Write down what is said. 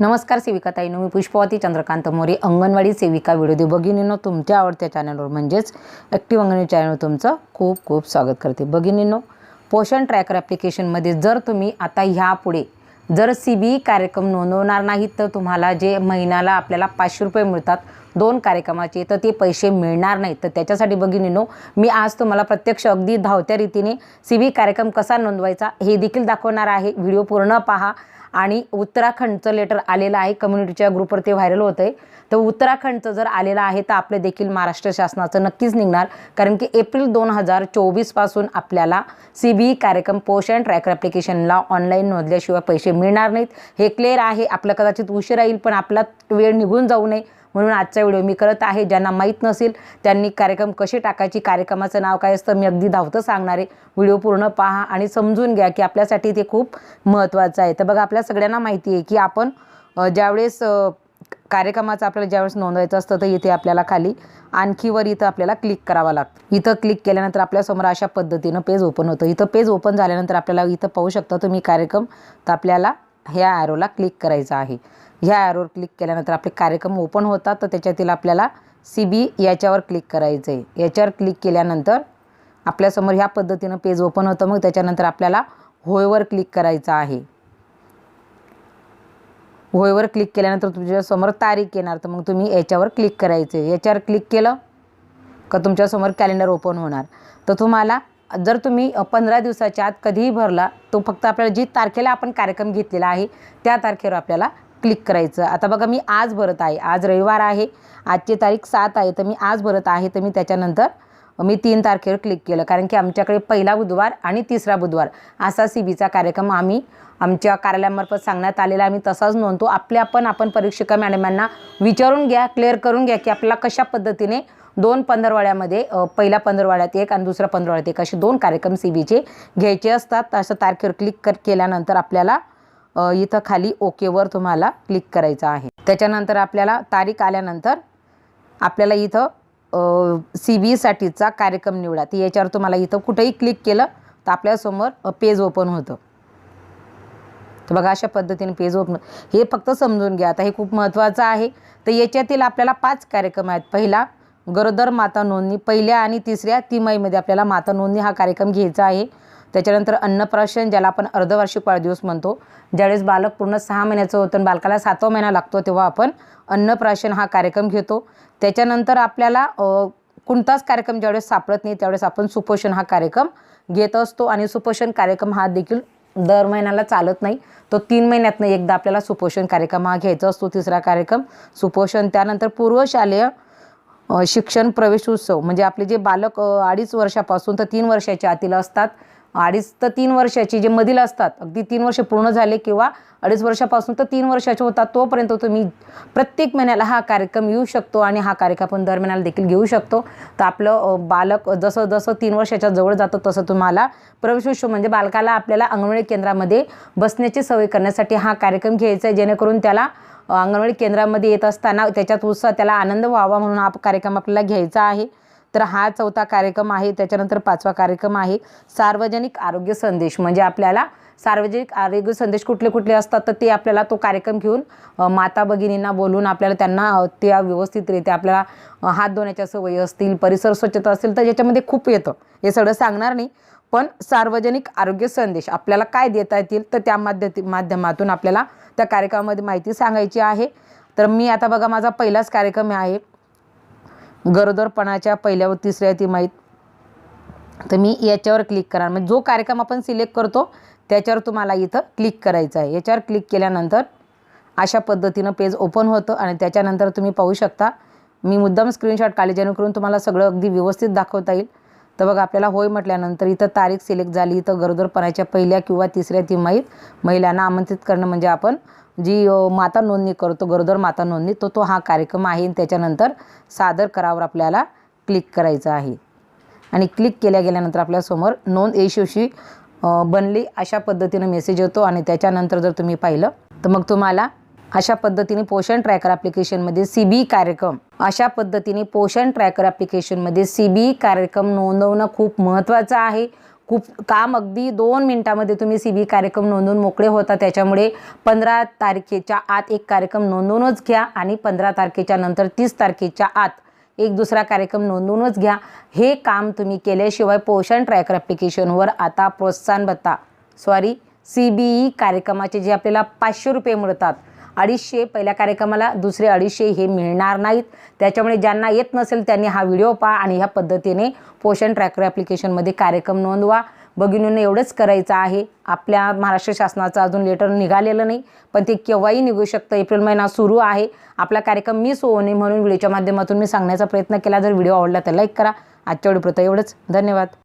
नमस्कार सेविकाताईनो मी पुष्पवती चंद्रकांत मोरे अंगणवाडी सेविका व्हिडिओ भगिनींनो तुमच्या आवडत्या चॅनलवर म्हणजेच ॲक्टिव्ह अंगणवाडी चॅनलवर तुमचं खूप खूप स्वागत करते. भगिनींनो पोषण ट्रॅकर ॲप्लिकेशनमध्ये जर तुम्ही आता ह्यापुढे जर सी बी कार्यक्रम नोंदवणार नाहीत तर तुम्हाला जे महिन्याला आपल्याला पाचशे रुपये मिळतात दोन कार्यक्रमाचे तर ते पैसे मिळणार नाहीत. तर त्याच्यासाठी भगिनीनो मी आज तुम्हाला प्रत्यक्ष अगदी धावत्या रीतीने सी बी कार्यक्रम कसा नोंदवायचा हे देखील दाखवणार आहे. व्हिडिओ पूर्ण पहा. आणि उत्तराखंडचं लेटर आलेलं आहे. कम्युनिटीच्या ग्रुपवर ते व्हायरल होतं आहे तर उत्तराखंडचं जर आलेलं आहे तर आपले देखील महाराष्ट्र शासनाचं नक्कीच निघणार. कारण की एप्रिल दोन हजार चोवीसपासून आपल्याला सी बी कार्यक्रम पोषण ट्रॅकर ॲप्लिकेशनला ऑनलाईन नोंदल्याशिवाय पैसे मिळणार नाहीत. हे क्लिअर आहे. आपलं कदाचित उशीर येईल पण आपला वेळ निघून जाऊ नये. म्हणून आजचा व्हिडिओ मी करत आहे. ज्यांना माहीत नसेल त्यांनी कार्यक्रम कसे टाकायची कार्यक्रमाचं नाव काय असतं मी अगदी धावतं सांगणार आहे. व्हिडिओ पूर्ण पहा आणि समजून घ्या की आपल्यासाठी ते खूप महत्त्वाचं आहे. तर बघा आपल्या सगळ्यांना माहिती आहे की आपण ज्यावेळेस कार्यक्रमाचं आपल्याला ज्यावेळेस नोंदवायचं असतं तर इथे आपल्याला खाली आणखीवर इथं आपल्याला क्लिक करावं लागतं. इथं क्लिक केल्यानंतर आपल्यासमोर अशा पद्धतीनं पेज ओपन होतं. इथं पेज ओपन झाल्यानंतर आपल्याला इथं पाहू शकता तुम्ही कार्यक्रम. तर आपल्याला ह्या ॲरोला क्लिक करायचा आहे. ह्या ॲरोवर क्लिक केल्यानंतर आपले कार्यक्रम ओपन होतात तर त्याच्यातील आपल्याला सी बी याच्यावर क्लिक करायचं आहे याच्यावर क्लिक केल्यानंतर आपल्यासमोर ह्या पद्धतीनं पेज ओपन होतं मग त्याच्यानंतर आपल्याला होयवर क्लिक करायचं आहे. होयवर क्लिक केल्यानंतर तुमच्यासमोर तारीख येणार तर मग तुम्ही याच्यावर क्लिक करायचं आहे याच्यावर क्लिक केलं का तुमच्यासमोर कॅलेंडर ओपन होणार? तर तुम्हाला जर तुम्ही पंधरा दिवसाच्या आत कधीही भरला तो फक्त आपल्याला जी तारखेला आपण कार्यक्रम घेतलेला आहे त्या तारखेवर आपल्याला क्लिक करायचं. आता बघा मी आज भरत आहे. आज रविवार आहे. आजची तारीख सात आहे. तर मी आज भरत आहे. तर मी त्याच्यानंतर मी तीन तारखेवर क्लिक केलं. कारण की आमच्याकडे पहिला बुधवार आणि तिसरा बुधवार असा सी बीचा कार्यक्रम आम्ही आमच्या कार्यालयामार्फत सांगण्यात आलेला आम्ही तसाच नोंदतो. आपल्या पण आपण परीक्षिका मॅडमांना विचारून घ्या क्लिअर करून घ्या की आपल्याला कशा पद्धतीने दोन पंधरवाड्यामध्ये पहिल्या पंधरवाड्यात एक आणि दुसऱ्या पंधरवाड्यात एक असे दोन कार्यक्रम सी बीचे घ्यायचे असतात. असं तारखेवर क्लिक कर केल्यानंतर आपल्याला इथं खाली ओकेवर तुम्हाला क्लिक करायचं आहे. त्याच्यानंतर आपल्याला तारीख आल्यानंतर आपल्याला इथं सी बीसाठीचा कार्यक्रम निवडा. ती याच्यावर तुम्हाला इथं कुठेही क्लिक केलं तर आपल्यासमोर पेज ओपन होतं. तर बघा अशा पद्धतीने पेज ओपन हे फक्त समजून घ्या. आता हे खूप महत्त्वाचं आहे. तर याच्यातील आपल्याला पाच कार्यक्रम आहेत. पहिला गरोदर माता नोंदणी. पहिल्या आणि तिसऱ्या तिमाहीमध्ये आपल्याला माता नोंदणी हा कार्यक्रम घ्यायचा आहे. त्याच्यानंतर अन्नप्राशन ज्याला आपण अर्धवार्षिक वाढदिवस म्हणतो ज्यावेळेस बालक पूर्ण सहा महिन्याचं होतं आणि बालकाला सातवा महिना लागतो तेव्हा आपण अन्नप्राशन हा कार्यक्रम घेतो. त्याच्यानंतर आपल्याला कोणताच कार्यक्रम ज्यावेळेस सापडत नाही त्यावेळेस आपण सुपोषण हा कार्यक्रम घेत असतो. आणि सुपोषण कार्यक्रम हा देखील दर महिन्याला चालत नाही. तो तीन महिन्यातनं एकदा आपल्याला सुपोषण कार्यक्रम हा घ्यायचा असतो तिसरा कार्यक्रम. सुपोषण त्यानंतर पूर्वशालेय शिक्षण प्रवेश उत्सव म्हणजे आपले जे बालक अडीच वर्षापासून तर तीन वर्षाच्या आतील असतात अडीच तर तीन वर्षाची जे मधील असतात अगदी तीन वर्ष पूर्ण झाले किंवा अडीच वर्षापासून तर तीन वर्षाचे होतात तोपर्यंत तुम्ही प्रत्येक महिन्याला हा कार्यक्रम येऊ शकतो आणि हा कार्यक्रम आपण दर महिन्याला देखील घेऊ शकतो. तर आपलं बालक जसं जसं तीन वर्षाच्या जवळ जातं तसं तुम्हाला प्रवेशोत्सव म्हणजे बालकाला आपल्याला अंगणवाडी केंद्रामध्ये बसण्याची सवय करण्यासाठी हा कार्यक्रम घ्यायचा आहे. जेणेकरून त्याला अंगणवाडी केंद्रामध्ये येत असताना त्याच्यात उत्साह त्याला आनंद व्हावा म्हणून हा कार्यक्रम आपल्याला घ्यायचा आहे. तर हा चौथा कार्यक्रम आहे त्याच्यानंतर पाचवा कार्यक्रम आहे सार्वजनिक आरोग्य संदेश. म्हणजे आपल्याला सार्वजनिक आरोग्य संदेश कुठले कुठले असतात तर ते आपल्याला तो कार्यक्रम घेऊन माता भगिनींना बोलून आपल्याला त्यांना त्या व्यवस्थितरित्या आपल्याला हात धुण्याच्या सवयी असतील परिसर स्वच्छता असेल तर याच्यामध्ये खूप येतं. हे सगळं सांगणार नाही पण सार्वजनिक आरोग्य संदेश आपल्याला काय देता येतील तर त्या माध्य माध्यमातून आपल्याला त्या कार्यक्रमामध्ये माहिती सांगायची आहे. तर मी आता बघा माझा पहिलाच कार्यक्रम आहे. गरोदरपणाच्या पहिल्या व तिसऱ्या तिमाहीत तर मी याच्यावर क्लिक करा म्हणजे जो कार्यक्रम आपण सिलेक्ट करतो त्याच्यावर तुम्हाला इथं क्लिक करायचं आहे. याच्यावर क्लिक केल्यानंतर अशा पद्धतीनं पेज ओपन होतं आणि त्याच्यानंतर तुम्ही पाहू शकता. मी मुद्दाम स्क्रीनशॉट काढले जेणेकरून तुम्हाला सगळं अगदी व्यवस्थित दाखवता येईल. तर बघा आपल्याला होय म्हटल्यानंतर इथं तारीख सिलेक्ट झाली. इथं गरोदरपणाच्या पहिल्या किंवा तिसऱ्या तिमाहीत महिलांना आमंत्रित करणं म्हणजे आपण जी माता नोंदणी करतो गरोदर माता नोंदणी तो तो हा कार्यक्रम आहे आणि त्याच्यानंतर सादर करावर आपल्याला क्लिक करायचं आहे. आणि क्लिक केल्या गेल्यानंतर आपल्यासमोर नोंद यशस्वी बनली अशा पद्धतीनं मेसेज येतो आणि त्याच्यानंतर जर तुम्ही पाहिलं तर मग तुम्हाला अशा पद्धतीने पोषण ट्रॅकर ॲप्लिकेशनमध्ये सी बी कार्यक्रम अशा पद्धतीने पोषण ट्रॅकर ॲप्लिकेशनमध्ये सी बी कार्यक्रम नोंदवणं खूप महत्त्वाचं आहे. खूप काम अगदी दोन मिनटामध्ये तुम्ही सी बी कार्यक्रम नोंदवून मोकळे होता. त्याच्यामुळे पंधरा तारखेच्या आत एक कार्यक्रम नोंदवूनच घ्या आणि पंधरा तारखेच्या नंतर तीस तारखेच्या आत एक दुसरा कार्यक्रम नोंदवूनच घ्या. हे काम तुम्ही केल्याशिवाय पोषण ट्रॅकर ॲप्लिकेशनवर आता प्रोत्साहन भत्ता. सॉरी सी बी ई कार्यक्रमाचे जे आपल्याला पाचशे रुपये मिळतात अडीचशे पहिल्या कार्यक्रमाला दुसरे अडीचशे हे मिळणार नाहीत. त्याच्यामुळे ज्यांना येत नसेल त्यांनी हा व्हिडिओ पहा आणि ह्या पद्धतीने पोषण ट्रॅकर ॲप्लिकेशनमध्ये कार्यक्रम नोंदवा. भगिनींना एवढंच करायचं आहे. आपल्या महाराष्ट्र शासनाचं अजून लेटर निघालेलं नाही पण ते केव्हाही निघू शकतं. एप्रिल महिना सुरू आहे. आपला कार्यक्रम मिस होऊ नये म्हणून व्हिडिओच्या माध्यमातून मी सांगण्याचा प्रयत्न केला. जर व्हिडिओ आवडला तर लाईक करा. आजच्या व्हिडिओ एवढंच. धन्यवाद.